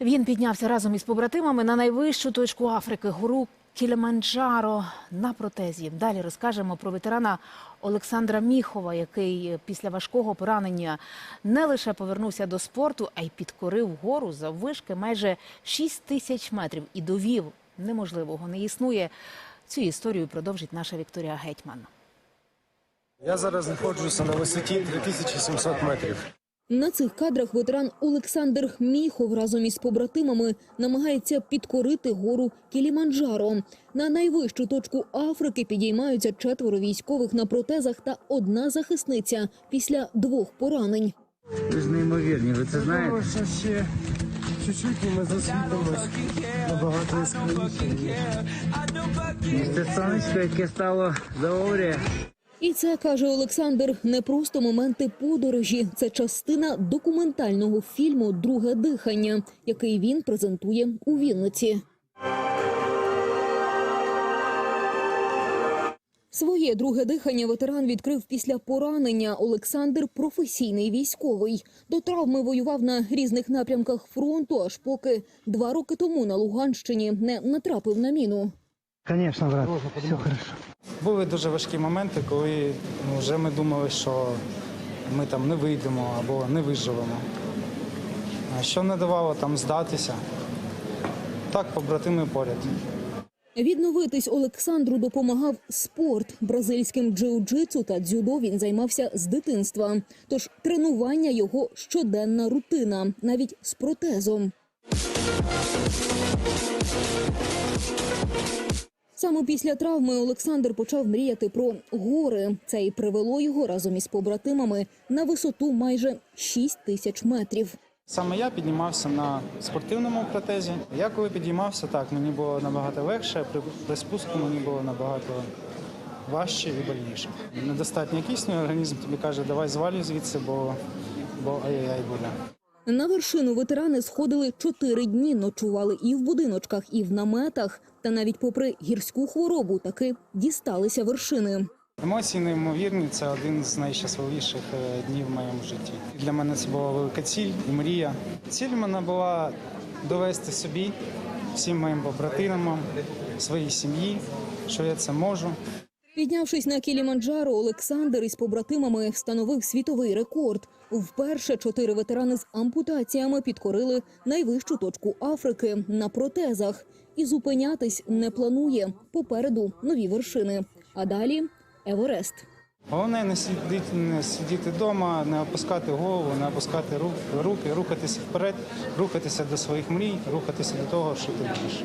Він піднявся разом із побратимами на найвищу точку Африки гору Кіліманджаро на протезі. Далі розкажемо про ветерана Олександра Міхова, який після важкого поранення не лише повернувся до спорту, а й підкорив гору заввишки майже 6 тисяч метрів і довів неможливого не існує. Цю історію продовжить наша Вікторія Гетьман. Я зараз знаходжуся на висоті 3700 метрів. На цих кадрах ветеран Олександр Міхов разом із побратимами намагається підкорити гору Кіліманджаро. На найвищу точку Африки підіймаються четверо військових на протезах та одна захисниця після двох поранень. Ви ж неймовірні, ви це знаєте? Що ще чуть-чуть і ми засвітимось набагато яскравіше. Це сонечко, яке стало заорє. І це каже Олександр, не просто моменти подорожі. Це частина документального фільму Друге дихання, який він презентує у Вінниці. Своє друге дихання ветеран відкрив після поранення. Олександр професійний військовий. До травми воював на різних напрямках фронту, аж поки два роки тому на Луганщині не натрапив на міну. Конечно, брат, все хорошо. Були дуже важкі моменти, коли ну, вже ми думали, що ми там не вийдемо або не виживемо. А Що не давало там здатися. Так, побратими поряд. Відновитись Олександру допомагав спорт. Бразильським джиу-джитсу та дзюдо він займався з дитинства. Тож тренування його щоденна рутина, навіть з протезом. Саме після травми Олександр почав мріяти про гори. Це і привело його разом із побратимами на висоту майже 6 тисяч метрів. Саме я піднімався на спортивному протезі. Я коли підіймався, так мені було набагато легше, при, при спуску мені було набагато важче і больніше. Недостатньо кисню, організм тобі каже, давай звалюй звідси, бо, бо ай-яй буде. На вершину ветерани сходили чотири дні, ночували і в будиночках, і в наметах. Та навіть попри гірську хворобу таки дісталися вершини. Емоції неймовірні, це один з найщасливіших е, днів в моєму житті. Для мене це була велика ціль і мрія. Ціль в мене була довести собі, всім моїм побратимам, своїй сім'ї, що я це можу. Піднявшись на Кіліманджаро, Олександр із побратимами встановив світовий рекорд. Вперше чотири ветерани з ампутаціями підкорили найвищу точку Африки на протезах. І зупинятись не планує. Попереду нові вершини. А далі Еверест. Головне не сидіти, не сидіти вдома, не опускати голову, не опускати ру- руки, рухатися вперед, рухатися до своїх мрій, рухатися до того, що ти вмієш.